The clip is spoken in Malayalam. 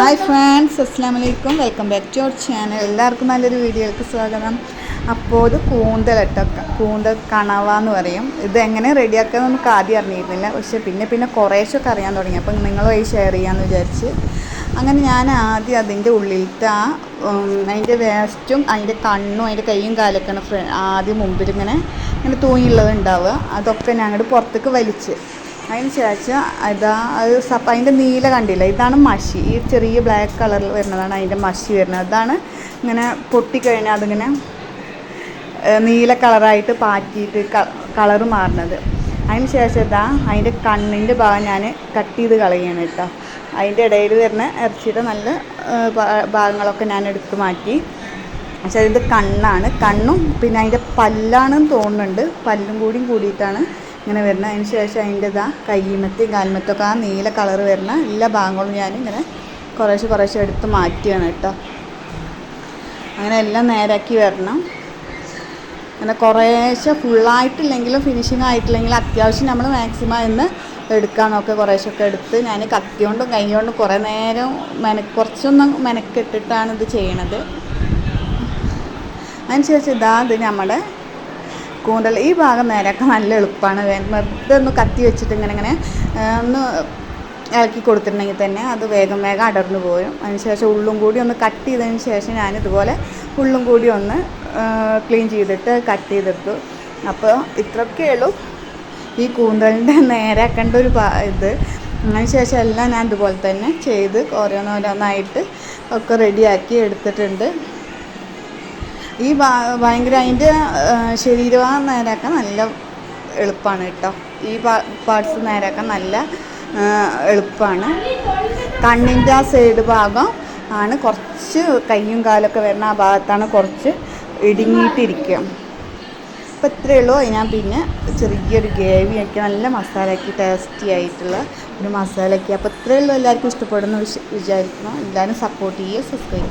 ഹായ് ഫ്രണ്ട്സ് അസ്സാം വലൈക്കും welcome back to our channel എല്ലാവർക്കും നല്ലൊരു വീഡിയോയിലേക്ക് സ്വാഗതം. അപ്പോൾ ഇത് കൂന്തൽ കേട്ടോ. കൂന്തൽ കണവ എന്ന് പറയും. ഇത് എങ്ങനെ റെഡിയാക്കുക നമുക്ക് ആദ്യം അറിഞ്ഞിരുന്നില്ല. പക്ഷെ പിന്നെ പിന്നെ കുറേശ്ശൊക്കെ അറിയാൻ തുടങ്ങി. അപ്പം നിങ്ങളുമായി ഷെയർ ചെയ്യാമെന്ന് വിചാരിച്ച്. അങ്ങനെ ഞാൻ ആദ്യം അതിന്റെ ഉള്ളിലത്തെ ആ അതിന്റെ വേസ്റ്റും അതിന്റെ കണ്ണും അതിന്റെ കൈയും കാലൊക്കെയാണ് ആദ്യം മുമ്പിൽ ഇങ്ങനെ ഇങ്ങനെ തൂങ്ങിയുള്ളത് ഉണ്ടാവുക. അതൊക്കെ ഞാൻ അങ്ങോട്ട് പുറത്തേക്ക് വലിച്ച്. അതിന് ശേഷം അതാ അത് സപ്പ അതിന്റെ നീല കണ്ടില്ല? ഇതാണ് മഷി. ഈ ചെറിയ ബ്ലാക്ക് കളറിൽ വരുന്നതാണ് അതിന്റെ മഷി വരുന്നത്. അതാണ് ഇങ്ങനെ പൊട്ടിക്കഴിഞ്ഞാൽ അതിങ്ങനെ നീല കളറായിട്ട് പാറ്റിയിട്ട് കളർ മാറുന്നത്. അതിന് ശേഷം ഇതാ അതിന്റെ കണ്ണിന്റെ ഭാഗം ഞാൻ കട്ട് ചെയ്ത് കളയാണ് കേട്ടോ. അതിന്റെ ഇടയിൽ വരുന്ന ഇറച്ചിയുടെ നല്ല ഭാഗങ്ങളൊക്കെ ഞാൻ എടുത്ത് മാറ്റി. പക്ഷേ ഇത് കണ്ണാണ്. കണ്ണും പിന്നെ അതിന്റെ പല്ലാണെന്ന് തോന്നുന്നുണ്ട്. പല്ലും കൂടിയും കൂടിയിട്ടാണ് ഇങ്ങനെ വരുന്ന. അതിന് ശേഷം അതിന്റെ ഇതാ കയ്യുമത്തെയും കാൽമത്തൊക്കെ ആ നീല കളർ വരുന്ന എല്ലാ ഭാഗങ്ങളും ഞാൻ ഇങ്ങനെ കുറേശ്ശെ കുറേശ്ശെ എടുത്ത് മാറ്റിയാണ് കേട്ടോ. അങ്ങനെ എല്ലാം നേരാക്കി വരണം. അങ്ങനെ കുറേശ്ശെ ഫുള്ളായിട്ടില്ലെങ്കിലും ഫിനിഷിങ് ആയിട്ടില്ലെങ്കിലും അത്യാവശ്യം നമ്മൾ മാക്സിമം ഇന്ന് എടുക്കാൻ നോക്കുക കുറേശ്ശൊക്കെ എടുത്ത് ഞാൻ കത്തി കൊണ്ടും കൈ കൊണ്ടും കുറേ നേരം മെന കുറച്ചൊന്നും മെനക്കെട്ടിട്ടാണ് ഇത് ചെയ്യണത്. അതിനുശേഷം ഇതാ ഇത് നമ്മുടെ കൂന്തൽ ഈ ഭാഗം നേരെയൊക്കെ നല്ല എളുപ്പമാണ്. വെറുതെ കത്തി വെച്ചിട്ട് ഇങ്ങനെ ഇങ്ങനെ ഒന്ന് ഇളക്കി കൊടുത്തിട്ടുണ്ടെങ്കിൽ തന്നെ അത് വേഗം വേഗം അടർന്നു പോരും. അതിനുശേഷം ഉള്ളും കൂടി ഒന്ന് കട്ട് ചെയ്തതിന് ശേഷം ഞാനിതുപോലെ ഉള്ളും കൂടി ഒന്ന് ക്ലീൻ ചെയ്തിട്ട് കട്ട് ചെയ്തെടുത്തു. അപ്പോൾ ഇത്രയൊക്കെ ഉള്ളൂ. ഈ കൂന്തലിന്റെ നേരാക്കേണ്ട ഒരു ഇത്. അതിന് ശേഷം എല്ലാം ഞാൻ ഇതുപോലെ തന്നെ ചെയ്ത് ഓരോന്നോരോന്നായിട്ട് ഒക്കെ റെഡിയാക്കി എടുത്തിട്ടുണ്ട്. ഈ ഭയങ്കര അതിന്റെ ശരീരഭാഗം നേരാക്കാൻ നല്ല എളുപ്പമാണ് കേട്ടോ. ഈ പാർട്സ് നേരാക്കാൻ നല്ല എളുപ്പമാണ് കണ്ണിന്റെ ആ സൈഡ് ഭാഗം ആണ് കുറച്ച് കയ്യും കാലൊക്കെ വരുന്ന ആ ഭാഗത്താണ് കുറച്ച് ഇടുങ്ങിയിട്ടിരിക്കുക. അപ്പോൾ ഇത്രയേ ഉള്ളൂ. ഞാൻ പിന്നെ ചെറിയൊരു ഗ്രേവി ആക്കി നല്ല മസാലയാക്കി ടേസ്റ്റി ആയിട്ടുള്ള ഒരു മസാലയാക്കി. അപ്പോൾ ഇത്രയേ ഉള്ളൂ. എല്ലാവർക്കും ഇഷ്ടപ്പെടുന്നു വിചാരിക്കുന്നു. എല്ലാവരും സപ്പോർട്ട് ചെയ്യുക സബ്സ്ക്രൈബ് ചെയ്യുക.